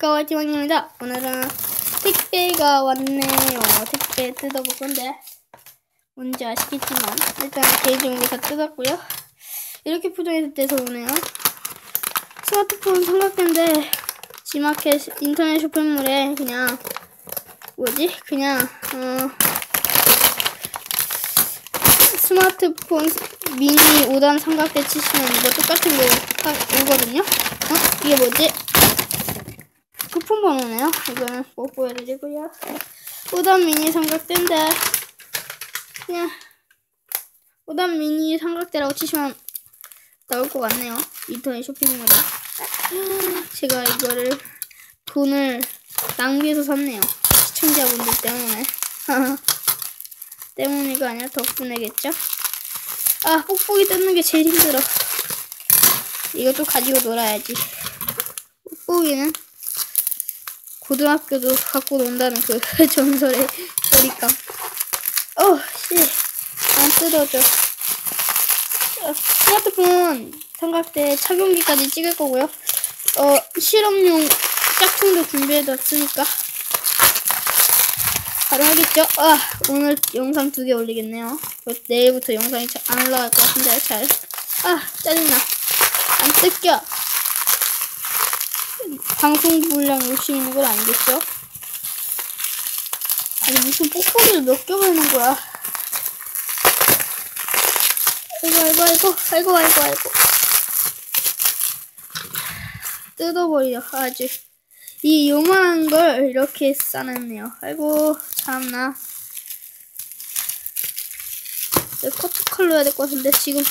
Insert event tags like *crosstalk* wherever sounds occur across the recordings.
가와이티왕입니다. 오늘은 택배가 왔네요. 택배 뜯어볼 건데 뭔지 아시겠지만 일단 개인적으로 다 뜯었고요. 이렇게 포장이 돼서 오네요. 스마트폰 삼각대인데 지마켓 인터넷 쇼핑몰에 그냥 뭐지? 그냥 어 스마트폰 미니 5단 삼각대 치시면 이거 똑같은 거딱 오거든요. 어? 이게 뭐지? 쿠폰 번호네요. 이거는 못 보여드리고요. 5단 미니 삼각대인데 그냥 5단 미니 삼각대라고 치시면 나올 것 같네요. 인터넷 쇼핑몰에. 제가 이거를 돈을 낭비해서 샀네요. 시청자분들 때문에. *laughs* 때문이가 아니라 덕분에겠죠? 아, 뽁뽁이 뜯는 게 제일 힘들어. 이것도 가지고 놀아야지. 뽁뽁이는 고등학교도 갖고 논다는 그 *laughs* 전설의 놀이감. 어, 씨. 안 뜯어져. 어, 스마트폰 삼각대 착용기까지 찍을 거고요. 어, 실험용 짝퉁도 준비해뒀으니까. 바로 하겠죠? 아, 오늘 영상 두 개 올리겠네요. 내일부터 영상이 안 올라갈 것 같은데, 잘. 아, 짜증나. 안 뜯겨. 방송 분량 욕심 있는 건 아니겠죠? 아니, 무슨 뽁뽁이를 몇개 버는 거야. 아이고, 아이고, 아이고, 아이고, 아이고, 아이고. 뜯어버려, 아주. 이 요만한 걸 이렇게 싸놨네요. 아이고, 참나. 커트칼로 해야 될 것 같은데, 지금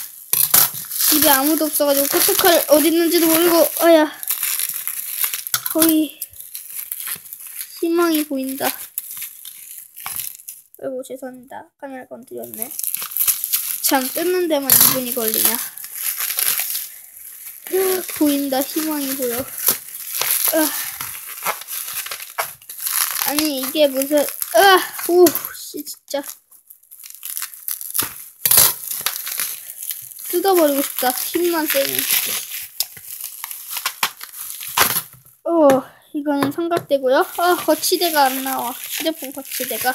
집에 아무도 없어가지고 커트칼 어디 있는지도 모르고, 아야. 거의 희망이 보인다. 아이고, 죄송합니다. 카메라 건드렸네. 참, 뜯는 데만 2분이 걸리냐. *laughs* 보인다, 희망이 보여. 으. 아니 이게 무슨 으아 오씨 진짜 뜯어버리고 싶다 힘만 세면 어 이거는 삼각대고요. 아 거치대가 안 나와. 휴대폰 거치대가.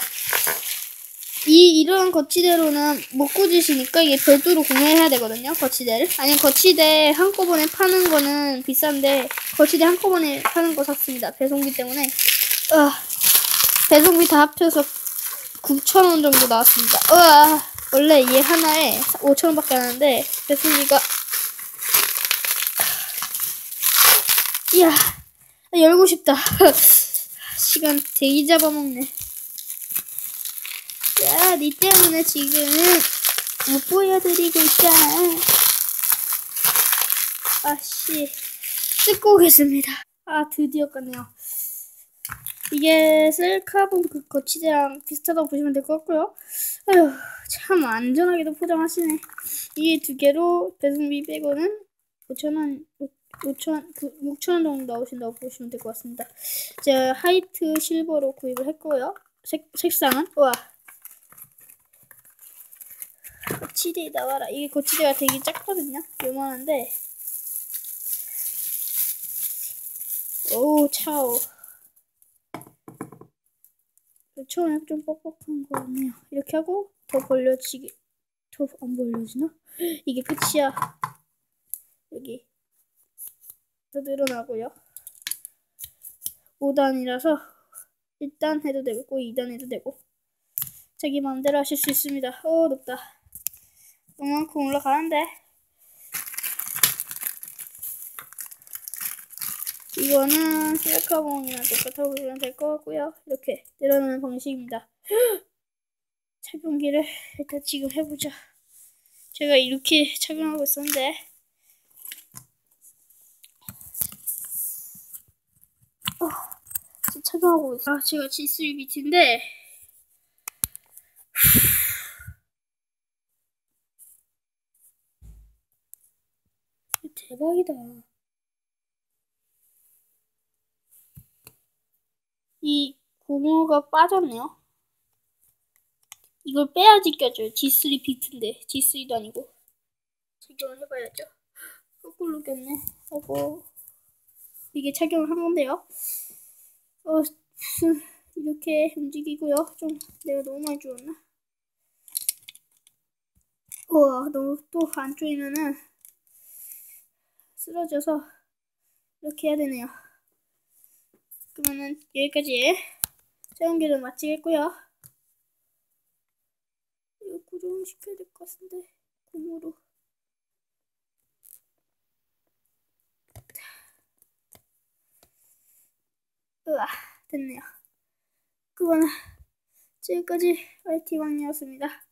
이 이런 거치대로는 못 꽂으시니까 이게 별도로 구매해야 되거든요 거치대를. 아니 거치대 한꺼번에 파는 거는 비싼데 거치대 한꺼번에 파는 거 샀습니다 배송비 때문에. 아 배송비 다 합쳐서 9,000원 정도 나왔습니다. 우와, 원래 얘 하나에 5,000원 밖에 안 하는데, 배송비가. 이야, 열고 싶다. *laughs* 시간 되게 잡아먹네. 야, 니 때문에 지금 못 보여드리고 있잖아. 아씨, 뜯고 오겠습니다. 아, 드디어 깠네요. 이게 셀카본 그 거치대랑 비슷하다고 보시면 될 것 같고요. 아휴, 참 안전하게도 포장하시네. 이게 두 개로 배송비 빼고는 5천원, 5천, 6천원 정도 나오신다고 보시면 될 것 같습니다. 제가 하이트 실버로 구입을 했고요. 색, 색상은, 와. 거치대 나와라. 이게 거치대가 되게 작거든요. 요만한데. 오, 차오. 처음에 좀 뻑뻑한 거 같네요. 이렇게 하고 더 벌려지게 더안 벌려지나? 이게 끝이야. 여기 더 늘어나고요. 5단이라서 1단 해도 되고 2단 해도 되고 자기 마음대로 하실 수 있습니다. 오 높다. 이만큼 올라가는데 이거는 셀카봉이랑 똑같다고 보시면 될 것 같고요. 이렇게 내려놓는 방식입니다. *gasps* 착용기를 일단 지금 해보자. 제가 이렇게 착용하고 있었는데 어, 착용하고 있어. 아, 제가 G3 비트인데 대박이다. 이 고무가 빠졌네요. 이걸 빼야지 껴져요. G3 비트인데 G3도 아니고 착용을 해봐야죠. 거꾸로 꼈네. 하고 이게 착용을 한 건데요. 어, 무슨 이렇게 움직이고요. 좀 내가 너무 많이 줄었나? 우와, 너무 또 안 조이면은 쓰러져서 이렇게 해야 되네요. 그러면은 여기까지 체온기를 마치겠고요. 이거 고정시켜야 될 것 같은데 고무로. 으아, 됐네요. 그거는 지금까지 YT왕이었습니다.